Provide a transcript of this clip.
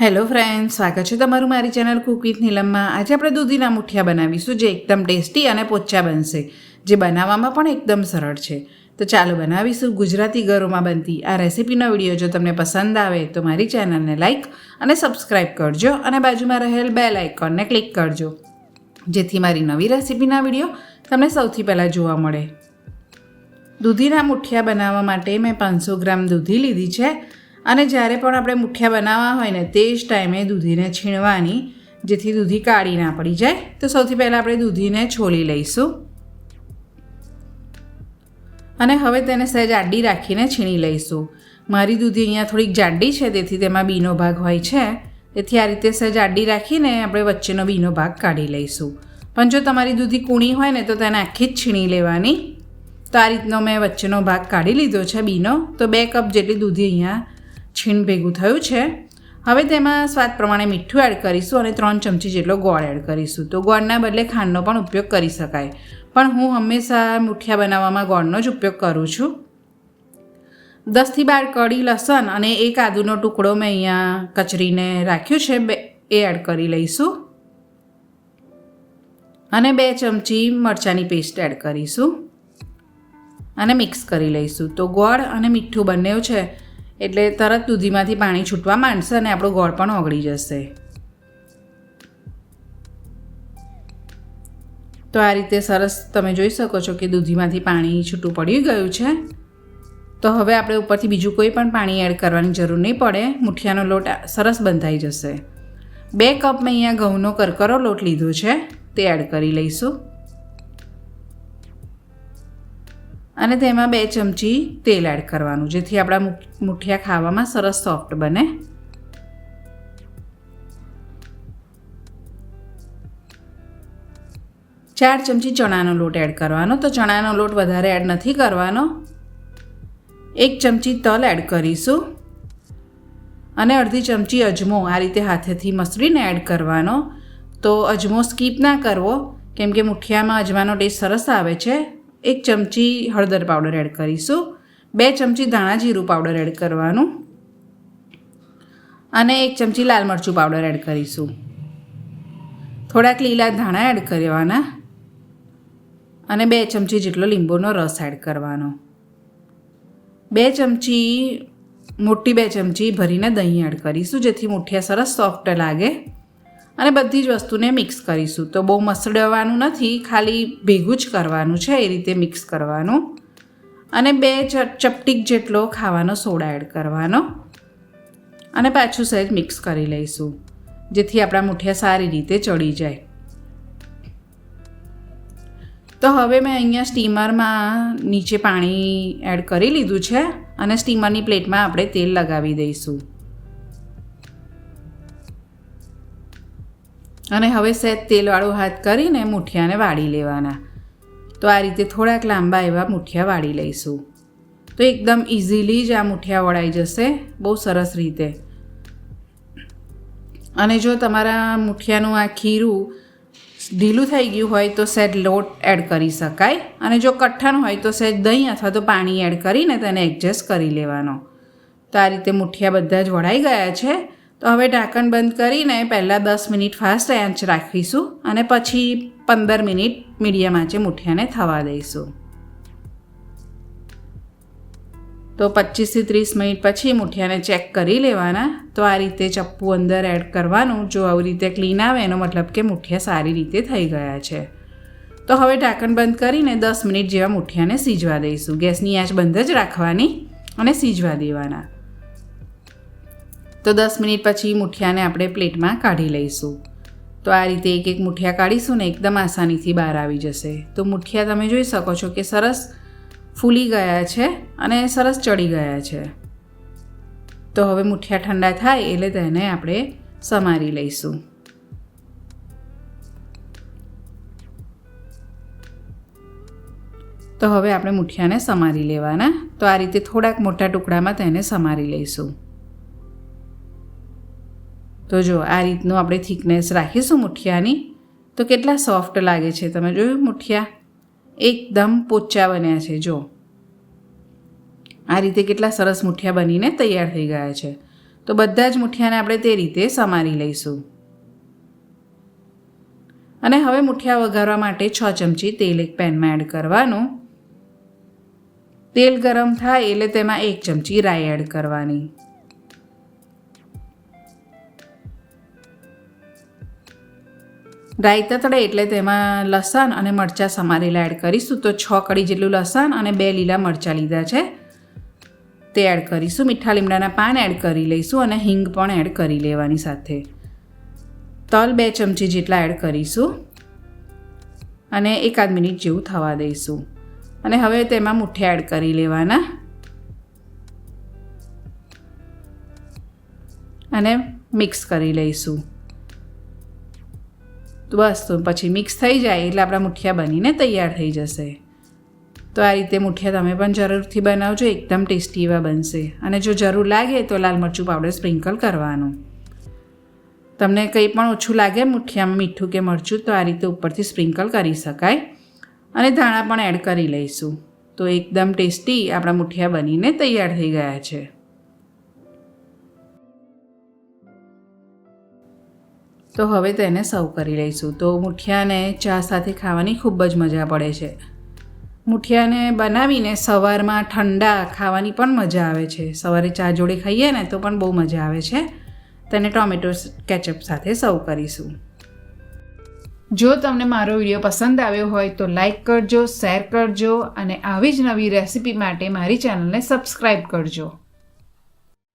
Hello friend સ્વાગત છે તમારું મારી ચેનલ કુક વિથ નીલમમાં. આજે આપણે દૂધીના મુઠિયા બનાવીશું જે એકદમ ટેસ્ટી અને પોચા બનશે, જે બનાવવામાં પણ એકદમ સરળ છે. તો ચાલો બનાવીશું ગુજરાતી ઘરોમાં બનતી આ રેસીપીનો વીડિયો. જો તમને પસંદ આવે તો મારી ચેનલને લાઇક અને સબસ્ક્રાઇબ કરજો અને બાજુમાં રહેલ બેલ આઇકોનને ક્લિક કરજો, જેથી મારી નવી રેસીપીના વીડિયો તમને સૌથી પહેલાં જોવા મળે. દૂધીના મુઠિયા બનાવવા માટે મેં પાંચસો ગ્રામ દૂધી લીધી છે. અને જ્યારે પણ આપણે મુઠિયા બનાવવા હોય ને તે જ ટાઈમે દૂધીને છીણવાની, જેથી દૂધી કાળી ના પડી જાય. તો સૌથી પહેલાં આપણે દૂધીને છોલી લઈશું. અને હવે તેને સહેજ આડી રાખીને છીણી લઈશું. મારી દૂધી અહીંયા થોડીક જાડી છે, તેથી તેમાં બીનો ભાગ હોય છે. તેથી આ રીતે સહેજ આડી રાખીને આપણે વચ્ચેનો બીનો ભાગ કાઢી લઈશું. પણ જો તમારી દૂધી કૂણી હોય ને તો તેને આખી જ છીણી લેવાની. તો આ રીતનો મેં વચ્ચેનો ભાગ કાઢી લીધો છે, બીનો. તો બે કપ જેટલી દૂધી અહીંયા છીણ ભેગું થયું છે. હવે તેમાં સ્વાદ પ્રમાણે મીઠું એડ કરીશું અને ત્રણ ચમચી જેટલો ગોળ એડ કરીશું. તો ગોળના બદલે ખાંડનો પણ ઉપયોગ કરી શકાય. પણ હું હંમેશા મુઠિયા બનાવવામાં ગોળનો જ ઉપયોગ કરું છું. દસથી બાર કડી લસણ અને એક આદુનો ટુકડો મેં અહીંયા કચરીને રાખ્યું છે. બે, એ એડ કરી લઈશું. અને બે ચમચી મરચાંની પેસ્ટ એડ કરીશું. અને મિક્સ કરી લઈશું. તો ગોળ અને મીઠું બંને છે. એટલે તરત દૂધીમાંથી પાણી છૂટવા માંડશે અને આપણો ગોળ પણ ઓગળી જશે. તો આ રીતે સરસ તમે જોઈ શકો છો કે દૂધીમાંથી પાણી છૂટું પડી ગયું છે. તો હવે આપણે ઉપરથી બીજું કોઈ પણ પાણી એડ કરવાની જરૂર નહીં પડે. મુઠિયાનો લોટ સરસ બંધાઈ જશે. બે કપ મેં અહીંયા ઘઉંનો કરકરો લોટ લીધો છે. તે એડ કરી લઈશું. અને તેમાં બે ચમચી તેલ એડ કરવાનું, જેથી આપણા મુઠિયા ખાવામાં સરસ સોફ્ટ બને. ચાર ચમચી ચણાનો લોટ એડ કરવાનો, તો ચણાનો લોટ વધારે એડ નથી કરવાનો. એક ચમચી તલ એડ કરીશું. અને અડધી ચમચી અજમો આ રીતે હાથેથી મસળીને એડ કરવાનો. તો અજમો સ્કીપ ના કરવો, કેમ કે મુઠિયામાં અજમાનો ટેસ્ટ સરસ આવે છે. એક ચમચી હળદર પાવડર એડ કરીશું. બે ચમચી ધાણા જીરું પાવડર એડ કરવાનું. અને એક ચમચી લાલ મરચું પાવડર એડ કરીશું. થોડાક લીલા ધાણા એડ કરવાના. અને બે ચમચી જેટલો લીંબુનો રસ એડ કરવાનો. બે ચમચી, મોટી બે ચમચી ભરીને દહીં એડ કરીશું, જેથી મુઠિયા સરસ સોફ્ટ લાગે. અને બધી જ વસ્તુને મિક્સ કરીશું. તો બહુ મસળવાનું નથી, ખાલી ભેગું જ કરવાનું છે એ રીતે મિક્સ કરવાનું. અને બે ચપટીક જેટલો ખાવાનો સોડા એડ કરવાનો. અને પાછું સહેજ મિક્સ કરી લઈશું, જેથી આપણા મુઠિયા સારી રીતે ચડી જાય. તો હવે મેં અહીંયા સ્ટીમરમાં નીચે પાણી એડ કરી લીધું છે, અને સ્ટીમરની પ્લેટમાં આપણે તેલ લગાવી દઈશું. અને હવે સહેજ તેલવાળો હાથ કરીને મુઠિયાને વાળી લેવાના. તો આ રીતે થોડાક લાંબા એવા મુઠિયા વાળી લઈશું. તો એકદમ ઇઝીલી જ આ મુઠિયા વળાઈ જશે, બહુ સરસ રીતે. અને જો તમારા મુઠિયાનું આ ખીરું ઢીલું થઈ ગયું હોય તો સહેજ લોટ એડ કરી શકાય. અને જો કઠણ હોય તો સહેજ દહીં અથવા તો પાણી એડ કરીને તેને એડજસ્ટ કરી લેવાનો. તો આ રીતે મુઠિયા બધા જ વળાઈ ગયા છે. તો હવે ઢાંકણ બંધ કરીને પહેલાં દસ મિનિટ ફાસ્ટ આંચ રાખીશું અને પછી પંદર મિનિટ મીડિયમ આંચે મુઠિયાને થવા દઈશું. તો પચીસથી ત્રીસ મિનિટ પછી મુઠિયાને ચેક કરી લેવાના. તો આ રીતે ચપ્પુ અંદર એડ કરવાનું. જો આવી રીતે ક્લીન આવે, એનો મતલબ કે મુઠિયા સારી રીતે થઈ ગયા છે. તો હવે ઢાંકણ બંધ કરીને દસ મિનિટ જેવા મૂઠિયાને સીજવા દઈશું. ગેસની આંચ બંધ જ રાખવાની અને સીજવા દેવાના. તો દસ મિનિટ પછી મુઠિયાને આપણે પ્લેટમાં કાઢી લઈશું. તો આ રીતે એક એક મુઠિયા કાઢીશું ને એકદમ આસાનીથી બહાર આવી જશે. તો મુઠિયા તમે જોઈ શકો છો કે સરસ ફૂલી ગયા છે અને સરસ ચડી ગયા છે. તો હવે મુઠિયા ઠંડા થાય એટલે તેને આપણે સમારી લઈશું. તો હવે આપણે મુઠિયાને સમારી લેવાના. તો આ રીતે થોડાક મોટા ટુકડામાં તેને સમારી લઈશું. તો જો આ રીતનું આપણે થિકનેસ રાખીશું મુઠિયાની, તો કેટલા સોફ્ટ લાગે છે તમે જોયું મુઠિયા? એકદમ પોચા બન્યા છે, જો. આ રીતે કેટલા સરસ મુઠિયા બનીને તૈયાર થઈ ગયા છે. તો બધા જ મુઠિયાને આપણે તે રીતે સમારી લઈશું. અને હવે મુઠિયા વઘારવા માટે છ ચમચી તેલ એક પેનમાં એડ કરવાનું. તેલ ગરમ થાય એટલે તેમાં એક ચમચી રાઈ એડ કરવાની. રાઈ તતડે એટલે તેમાં લસણ અને મરચાં સમારેલા એડ કરીશું. તો છ કડી જેટલું લસણ અને બે લીલા મરચાં લીધા છે. તે એડ કરીશું. મીઠા લીમડાના પાન એડ કરી લઈશું અને હિંગ પણ એડ કરી લેવાની સાથે. તલ બે ચમચી જેટલા એડ કરીશું. અને એકાદ મિનિટ જેવું થવા દઈશું. અને હવે તેમાં મુઠ્ઠી એડ કરી લેવાના. અને મિક્સ કરી લઈશું. તો બસ, તો પછી મિક્સ થઈ જાય એટલે આપણા મુઠિયા બનીને તૈયાર થઈ જશે. તો આ રીતે મુઠિયા તમે પણ જરૂરથી બનાવજો, એકદમ ટેસ્ટી એવા બનશે. અને જો જરૂર લાગે તો લાલ મરચું પાવડર સ્પ્રિંકલ કરવાનું. તમને કંઈ પણ ઓછું લાગે મુઠિયામાં મીઠું કે મરચું, તો આ રીતે ઉપરથી સ્પ્રિંકલ કરી શકાય. અને ધાણા પણ એડ કરી લઈશું. તો એકદમ ટેસ્ટી આપણા મુઠિયા બનીને તૈયાર થઈ ગયા છે. તો હવે તેને સર્વ કરી લઈશું. તો મુઠિયાને ચા સાથે ખાવાની ખૂબ જ મજા પડે છે. મુઠિયાને બનાવીને સવારમાં ઠંડા ખાવાની પણ મજા આવે છે. સવારે ચા જોડે ખાઈએ ને તો પણ બહુ મજા આવે છે. તેને ટોમેટો કેચઅપ સાથે સર્વ કરીશું. જો તમને મારો વીડિયો પસંદ આવ્યો હોય તો લાઇક કરજો, શેર કરજો અને આવી જ નવી રેસિપી માટે મારી ચેનલને સબસ્ક્રાઈબ કરજો.